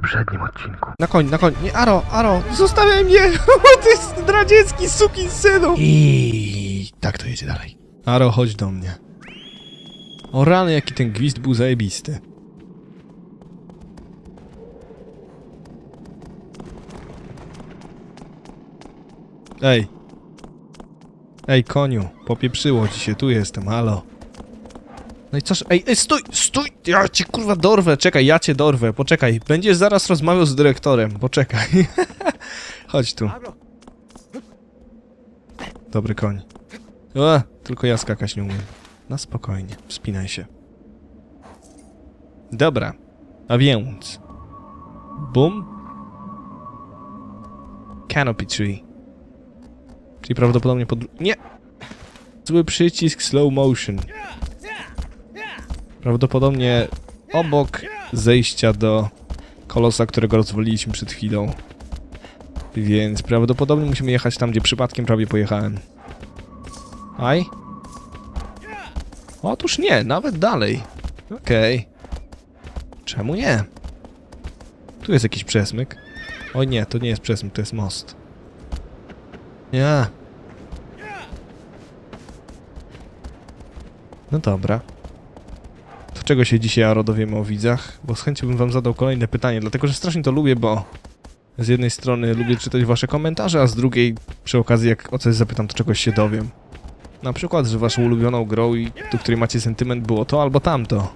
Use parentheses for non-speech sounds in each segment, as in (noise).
poprzednim odcinku. Na koń, na koń. Nie, Aro, Aro, zostawiaj mnie! (laughs) Ty jest zdradziecki sukin synu! I tak to jedzie dalej. Aro, chodź do mnie. O rany, jaki ten gwizd był zajebisty. Ej. Ej, koniu, popieprzyło ci się, tu jestem, halo. No i coż, ej, ej, stój, stój, ja cię kurwa dorwę, czekaj, ja cię dorwę, poczekaj, będziesz zaraz rozmawiał z dyrektorem, poczekaj. (laughs) Chodź tu. Dobry koń. O, tylko ja skakać nie umiem. Na spokojnie, wspinaj się. Dobra, a więc... Boom. Canopy tree. Czyli prawdopodobnie pod... Nie! Zły przycisk slow motion. Prawdopodobnie obok zejścia do kolosa, którego rozwaliliśmy przed chwilą. Więc prawdopodobnie musimy jechać tam, gdzie przypadkiem prawie pojechałem. Aj? Otóż nie, nawet dalej. Okej. Czemu nie? Tu jest jakiś przesmyk. O nie, to nie jest przesmyk, to jest most. Nie. No dobra. Czego się dzisiaj Aro dowiemy o widzach? Bo z chęcią bym wam zadał kolejne pytanie, dlatego że strasznie to lubię, bo z jednej strony lubię czytać wasze komentarze, a z drugiej przy okazji jak o coś zapytam, to czegoś się dowiem. Na przykład, że waszą ulubioną grą i do której macie sentyment było to albo tamto.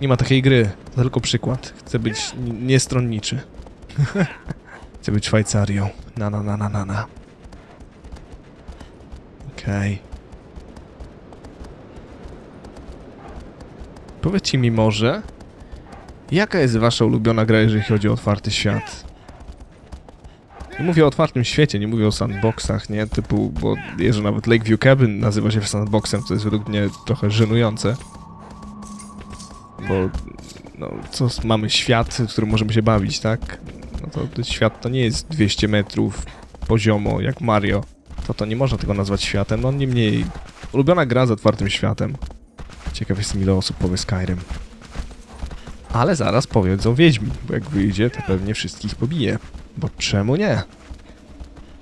Nie ma takiej gry, to tylko przykład. Chcę być niestronniczy. (laughs) Chcę być Szwajcarią. Na na na na na na. Okej. Powiedzcie mi może, jaka jest wasza ulubiona gra, jeżeli chodzi o otwarty świat? Nie mówię o otwartym świecie, nie mówię o sandboxach, nie? Typu, bo że nawet Lakeview Cabin nazywa się sandboxem, co jest według mnie trochę żenujące. Bo, no, co, mamy świat, w którym możemy się bawić, tak? No to ten świat to nie jest 200 metrów poziomo, jak Mario. To to nie można tego nazwać światem, no niemniej ulubiona gra z otwartym światem. Ciekaw jestem ile osób powie Skyrim. Ale zaraz powiedzą Wiedźmi, bo jak wyjdzie, to pewnie wszystkich pobije. Bo czemu nie?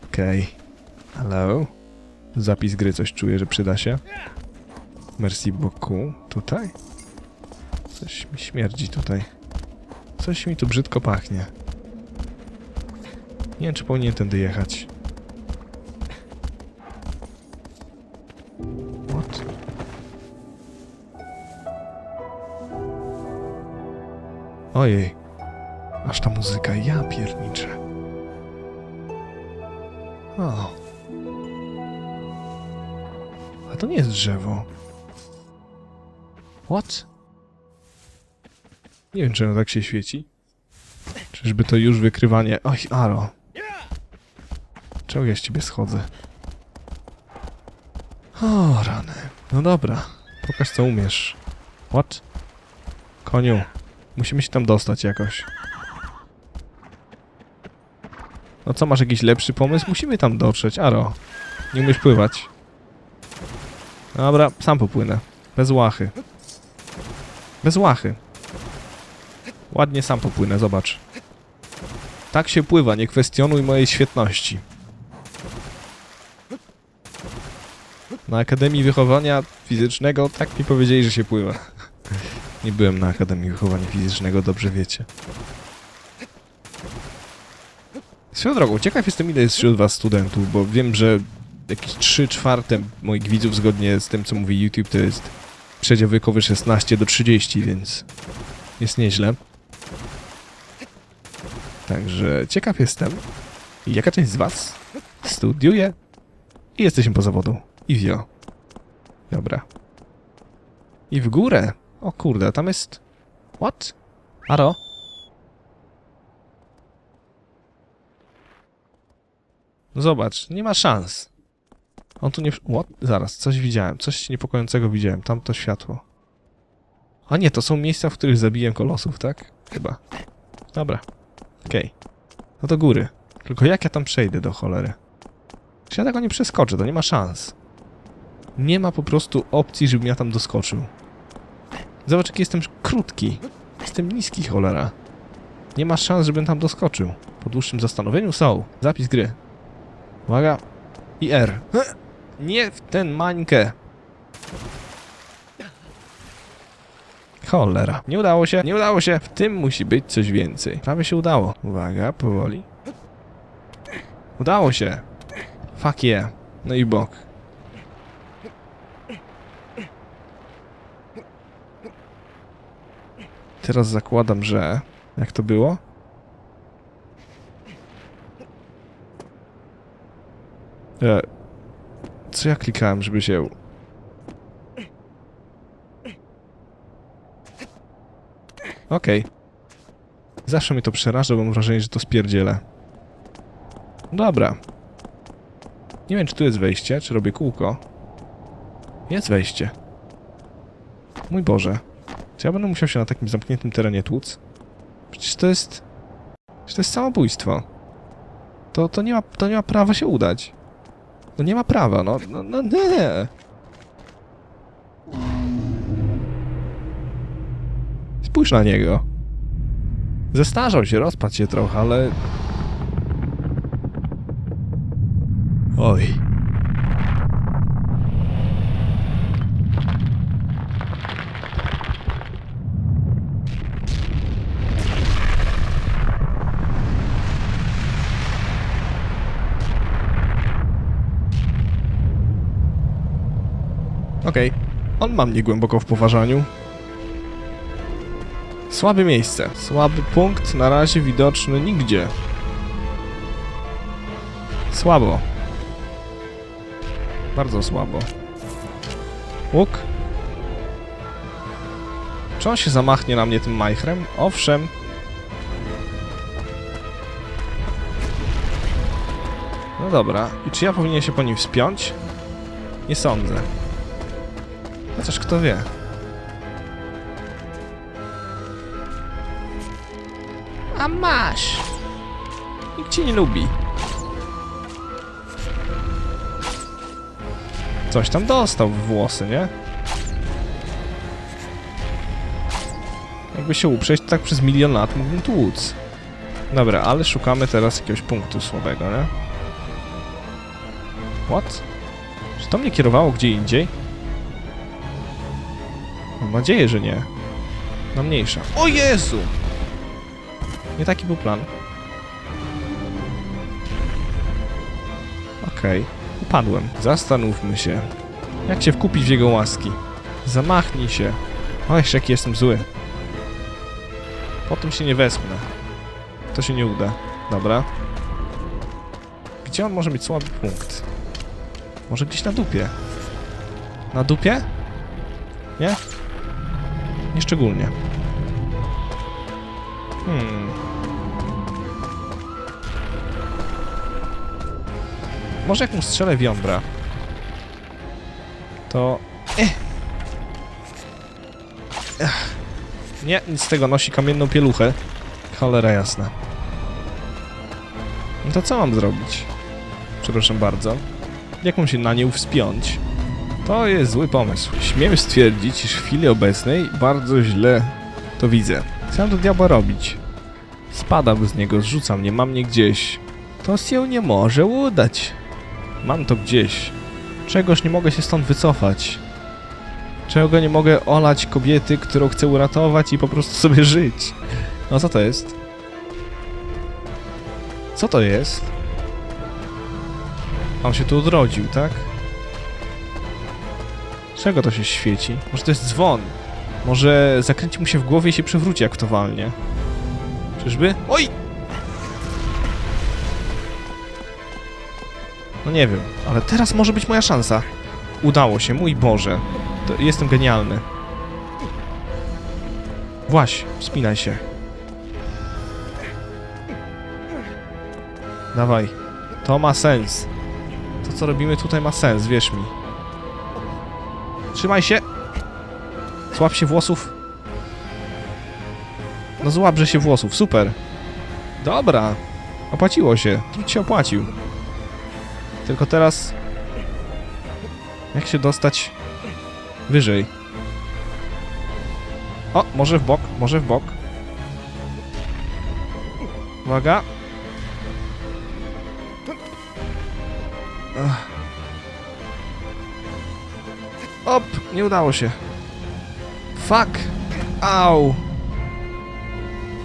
Okej. Hello? Zapis gry coś czuję, że przyda się. Merci beaucoup. Tutaj? Coś mi śmierdzi tutaj. Coś mi tu brzydko pachnie. Nie wiem, czy powinien tędy jechać. Ojej. Aż ta muzyka, ja pierniczę. O. A to nie jest drzewo. What? Nie wiem, czy ono tak się świeci. Czyżby to już wykrywanie... Oj, Aro. Czemu ja z ciebie schodzę? O, rany. No dobra. Pokaż, co umiesz. What? Koniu. Musimy się tam dostać jakoś. No co, masz jakiś lepszy pomysł? Musimy tam dotrzeć. Aro, nie umiesz pływać. Dobra, sam popłynę. Bez łachy. Bez łachy. Ładnie sam popłynę, zobacz. Tak się pływa, nie kwestionuj mojej świetności. Na Akademii Wychowania Fizycznego tak mi powiedzieli, że się pływa. Nie byłem na Akademii Wychowania Fizycznego, dobrze wiecie. Swoją drogą, ciekaw jestem ile jest wśród was studentów, bo wiem, że jakieś 3 czwarte moich widzów zgodnie z tym, co mówi YouTube, to jest przedział wiekowy 16 do 30, więc jest nieźle. Także ciekaw jestem, jaka część z was studiuje i jesteśmy po zawodu. I wio. Dobra. I w górę. O kurde, tam jest... What? Aro? No zobacz, nie ma szans. On tu nie... What? Zaraz, coś widziałem. Coś niepokojącego widziałem. Tam to światło. A nie, to są miejsca, w których zabiłem kolosów, tak? Chyba. Dobra. Okej. No to góry. Tylko jak ja tam przejdę do cholery? Czy ja tego nie przeskoczę? To nie ma szans. Nie ma po prostu opcji, żebym ja tam doskoczył. Zobacz, jaki jestem krótki. Jestem niski, cholera. Nie ma szans, żebym tam doskoczył. Po dłuższym zastanowieniu są. Zapis gry. Uwaga. I R. (laughs) Nie w ten mańkę. Cholera. Nie udało się, nie udało się. W tym musi być coś więcej. Prawie się udało. Uwaga, powoli. Udało się. Fuck yeah. No i bok. Teraz zakładam, że... Jak to było? E, co ja klikałem, żeby się... Okej. Zawsze mnie to przeraża, bo mam wrażenie, że to spierdzielę. Dobra. Nie wiem, czy tu jest wejście, czy robię kółko. Jest wejście. Mój Boże. Czy ja będę musiał się na takim zamkniętym terenie tłuc? Przecież to jest... Przecież to jest samobójstwo. To, to, nie ma, to nie ma prawa się udać. No nie ma prawa, no, no, no nie. Spójrz na niego. Zestarzał się, rozpadł się trochę, ale... Oj. Okej. On ma mnie głęboko w poważaniu. Słabe miejsce. Słaby punkt, na razie widoczny nigdzie. Słabo. Bardzo słabo. Łuk. Czy on się zamachnie na mnie tym majchrem? Owszem. No dobra. I czy ja powinien się po nim wspiąć? Nie sądzę. Chociaż kto wie. A masz! Nikt cię nie lubi. Coś tam dostał w włosy, nie? Jakby się uprzeć, to tak przez milion lat mógłbym tłuc. Dobra, ale szukamy teraz jakiegoś punktu słabego, nie? What? Czy to mnie kierowało gdzie indziej? Mam nadzieję, że nie. No mniejsza. O Jezu! Nie taki był plan. Okej. Upadłem. Zastanówmy się. Jak się wkupić w jego łaski? Zamachnij się. O, jeszcze jaki jestem zły. Potem się nie wespnę. To się nie uda. Dobra. Gdzie on może mieć słaby punkt? Może gdzieś na dupie? Na dupie? Nie? Nieszczególnie. Hmm. Może jak mu strzelę w jądra, to... Eh. Ech. Nie, nic z tego, nosi kamienną pieluchę. Cholera jasna. No to co mam zrobić? Przepraszam bardzo. Jak mam się na nią wspiąć? To jest zły pomysł. Śmiem stwierdzić, iż w chwili obecnej bardzo źle to widzę. Co mam do diabła robić? Spadam z niego, zrzuca mnie, mam mnie gdzieś. To się nie może udać. Mam to gdzieś. Czegoż nie mogę się stąd wycofać. Czego nie mogę olać kobiety, którą chcę uratować i po prostu sobie żyć. No co to jest? Co to jest? On się tu odrodził, tak? Czego to się świeci? Może to jest dzwon? Może zakręci mu się w głowie i się przewróci jak w to walnie? Czyżby? Oj! No nie wiem, ale teraz może być moja szansa. Udało się, mój Boże. To jestem genialny. Właś, wspinaj się. Dawaj. To ma sens. To, co robimy tutaj ma sens, wierz mi. Trzymaj się! Złap się włosów. No złabrze się włosów, super. Dobra. Opłaciło się. Trud się opłacił. Tylko teraz... Jak się dostać wyżej? O, może w bok, może w bok. Uwaga. Nie udało się. Fuck. Au.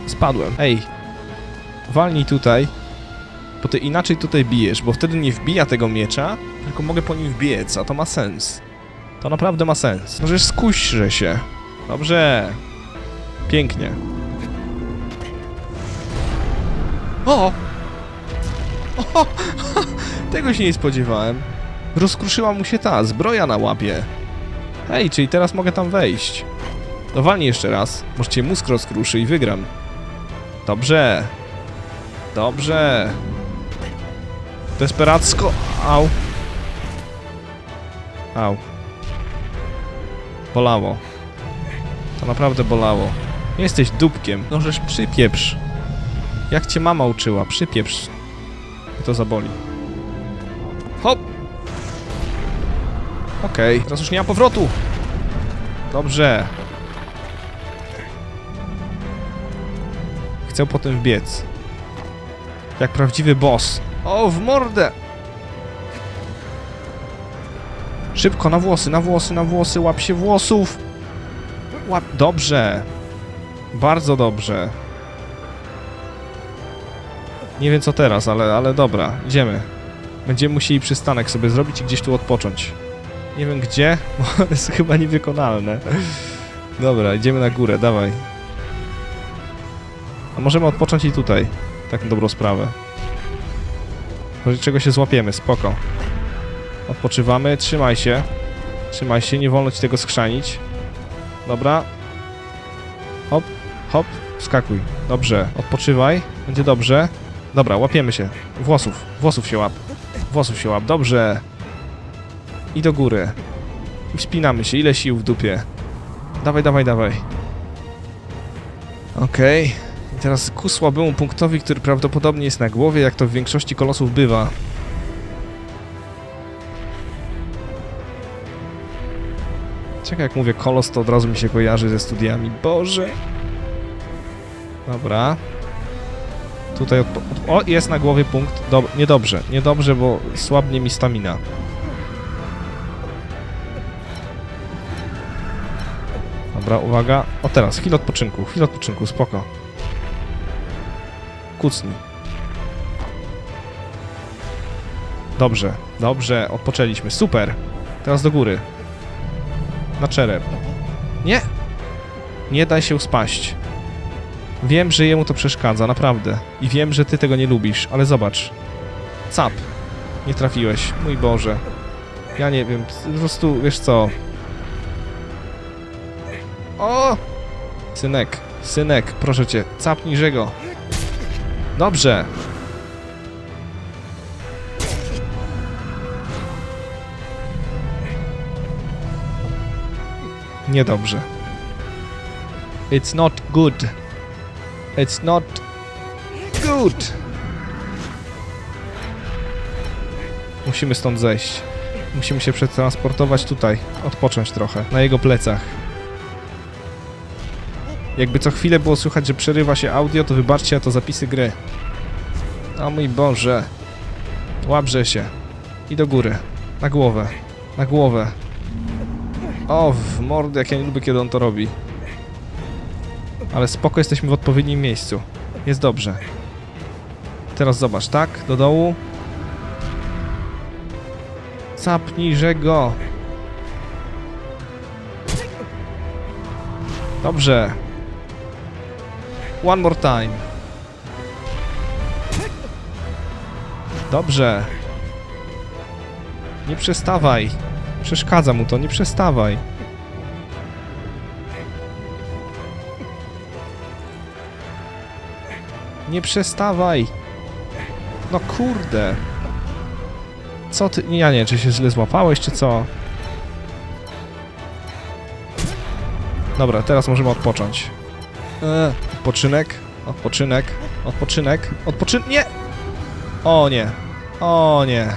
Spadłem. Ej. Walnij tutaj. Bo ty inaczej tutaj bijesz, bo wtedy nie wbija tego miecza, tylko mogę po nim wbiec, a to ma sens. To naprawdę ma sens. Możesz skuśrze się. Dobrze. Pięknie. O! o! (laughs) Tego się nie spodziewałem. Rozkruszyła mu się ta zbroja na łapie. Hej, czyli teraz mogę tam wejść. Walnij jeszcze raz. Może cię mózg rozkruszy i wygram. Dobrze. Dobrze. Desperacko. Au. Au. Bolało. To naprawdę bolało. Jesteś dupkiem. No żeż przypieprz. Jak cię mama uczyła, przypieprz. To zaboli. Hop! Okej, teraz już nie ma powrotu. Dobrze. Chcę potem wbiec. Jak prawdziwy boss. O, w mordę! Szybko, na włosy, na włosy, na włosy, łap się włosów! Łap... Dobrze. Bardzo dobrze. Nie wiem co teraz, ale, ale dobra, idziemy. Będziemy musieli przystanek sobie zrobić i gdzieś tu odpocząć. Nie wiem gdzie, bo (laughs) to jest chyba niewykonalne. Dobra, idziemy na górę, dawaj. A możemy odpocząć i tutaj. Tak na dobrą sprawę. Może czego się złapiemy, spoko. Odpoczywamy, trzymaj się. Trzymaj się, nie wolno ci tego skrzanić. Dobra. Hop, hop, wskakuj. Dobrze, odpoczywaj, będzie dobrze. Dobra, łapiemy się. Włosów, włosów się łap. Włosów się łap, dobrze. I do góry. Wspinamy się, ile sił w dupie. Dawaj, dawaj, dawaj. Okej. I teraz ku słabemu punktowi, który prawdopodobnie jest na głowie, jak to w większości kolosów bywa. Czekaj, jak mówię kolos, to od razu mi się kojarzy ze studiami. Boże! Dobra. Tutaj O, jest na głowie punkt. Dob niedobrze, niedobrze, bo słabnie mi stamina. Dobra, uwaga. O teraz, chwilę odpoczynku, chwilę odpoczynku, spoko. Kucnij. Dobrze, dobrze, odpoczęliśmy, super. Teraz do góry. Na czerep. Nie! Nie daj się spaść. Wiem, że jemu to przeszkadza, naprawdę. I wiem, że ty tego nie lubisz, ale zobacz. Cap. Nie trafiłeś, mój Boże. Ja nie wiem, po prostu, wiesz co... O! Synek, synek, proszę cię, capnij go. Dobrze. Niedobrze. It's not good. It's not good. Musimy stąd zejść. Musimy się przetransportować tutaj, odpocząć trochę, na jego plecach. Jakby co chwilę było słychać, że przerywa się audio, to wybaczcie, a to zapisy gry. O mój Boże. Łabrze się. I do góry. Na głowę. Na głowę. O, w mordę, jak ja nie lubię, kiedy on to robi. Ale spoko, jesteśmy w odpowiednim miejscu. Jest dobrze. Teraz zobacz, tak? Do dołu. Zapnijże go. Dobrze. One more time. Dobrze. Nie przestawaj. Przeszkadza mu to, nie przestawaj. Nie przestawaj. No kurde. Co ty... Ja nie, czy się źle złapałeś, czy co? Dobra, teraz możemy odpocząć. Eee, odpoczynek, odpoczynek, odpoczynek, odpoczyn... Nie! O nie, o nie.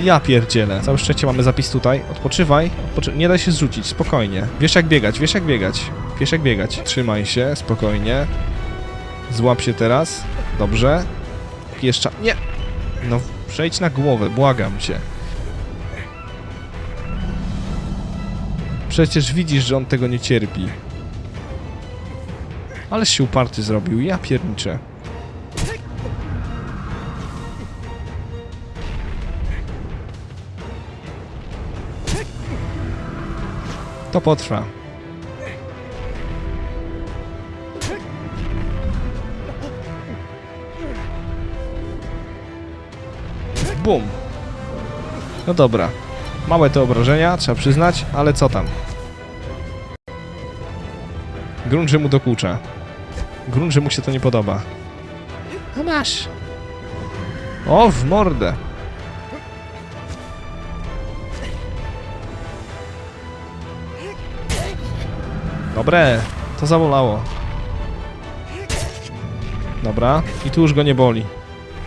Ja pierdzielę. Całe szczęście mamy zapis tutaj. Odpoczywaj, odpoczy... nie daj się zrzucić, spokojnie. Wiesz jak biegać, wiesz jak biegać. Wiesz jak biegać. Trzymaj się, spokojnie. Złap się teraz. Dobrze. Jeszcze... Nie! No, przejdź na głowę, błagam cię. Przecież widzisz, że on tego nie cierpi. Ale się uparty zrobił, ja pierniczę. To potrwa. Bum. No dobra. Małe te obrażenia, trzeba przyznać, ale co tam? Grunt, że mu dokucza. Grunt, że mu się to nie podoba. A masz. O, w mordę. Dobre, to zabolało. Dobra, i tu już go nie boli.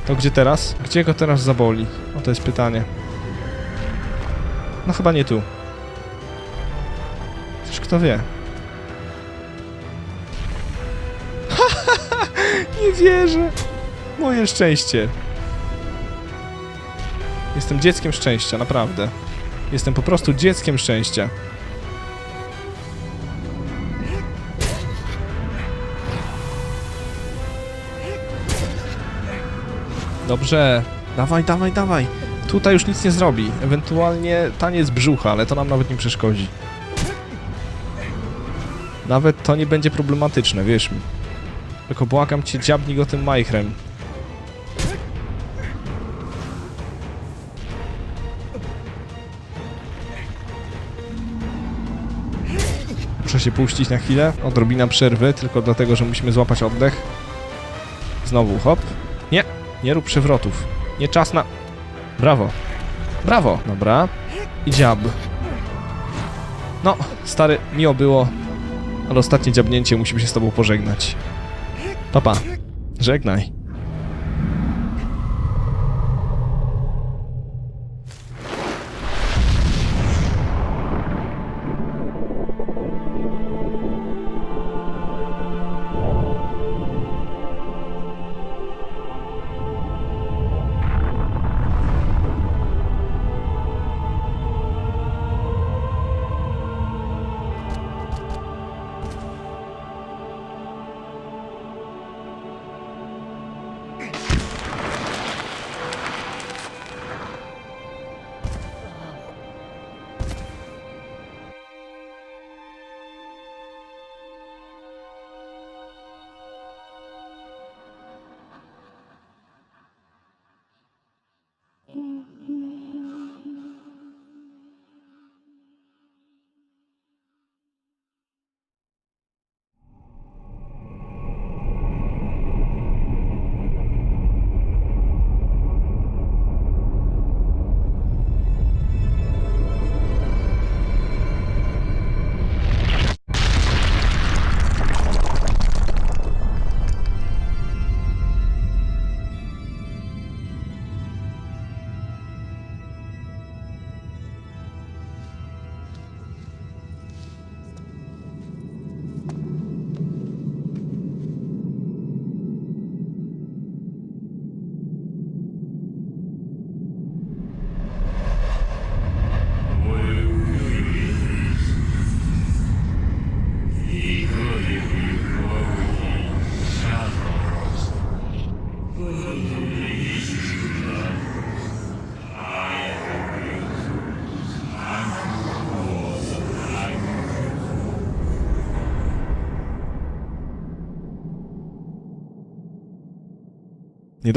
To gdzie teraz? Gdzie go teraz zaboli? O, to jest pytanie. No chyba nie tu. Chociaż kto wie. Nie wierzę. Moje szczęście. Jestem dzieckiem szczęścia, naprawdę. Jestem po prostu dzieckiem szczęścia. Dobrze. Dawaj, dawaj, dawaj. Tutaj już nic nie zrobi. Ewentualnie taniec brzucha, ale to nam nawet nie przeszkodzi. Nawet to nie będzie problematyczne, wierz mi. Tylko błagam cię, dziabnij go tym majchrem. Muszę się puścić na chwilę. Odrobina przerwy, tylko dlatego, że musimy złapać oddech. Znowu, hop. Nie, nie rób przewrotów. Nie czas na... Brawo. Brawo. Dobra. I dziab. No, stary, miło było, ale ostatnie dziabnięcie musimy się z tobą pożegnać. Papa, żegnaj.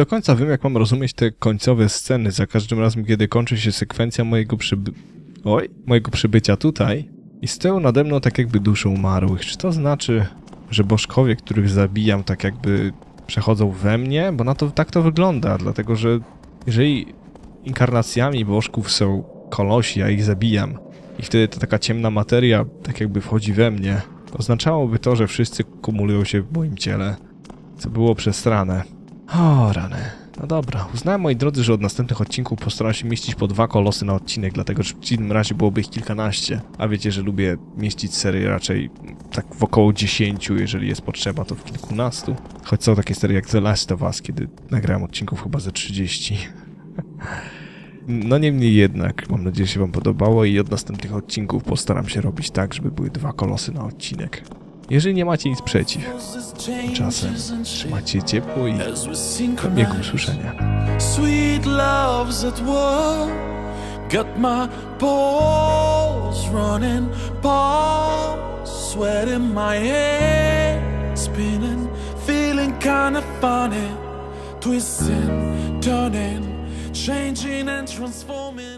Do końca wiem, jak mam rozumieć te końcowe sceny za każdym razem, kiedy kończy się sekwencja mojego przyby... Oj, mojego przybycia tutaj i stoją nade mną tak jakby dusze umarłych. Czy to znaczy, że bożkowie, których zabijam, tak jakby przechodzą we mnie? Bo na to tak to wygląda, dlatego że jeżeli inkarnacjami bożków są kolosi, a ich zabijam i wtedy ta taka ciemna materia tak jakby wchodzi we mnie, oznaczałoby to, że wszyscy kumulują się w moim ciele, co było przesrane. O, rany. No dobra, uznałem moi drodzy, że od następnych odcinków postaram się mieścić po dwa kolosy na odcinek, dlatego że w przeciwnym razie byłoby ich kilkanaście. A wiecie, że lubię mieścić serie raczej tak w około 10, jeżeli jest potrzeba, to w kilkunastu. Choć są takie serie jak The Last of Us, kiedy nagrałem odcinków chyba ze 30. (laughs) No niemniej jednak, mam nadzieję, że się wam podobało i od następnych odcinków postaram się robić tak, żeby były dwa kolosy na odcinek. Jeżeli nie macie nic przeciw, czasem macie ciepło i miłego usłyszenia. Sweet love's at war. Got my pulse running, pulse sweat in my head, spinning, feeling kinda funny, twisting, turning, changing and transforming.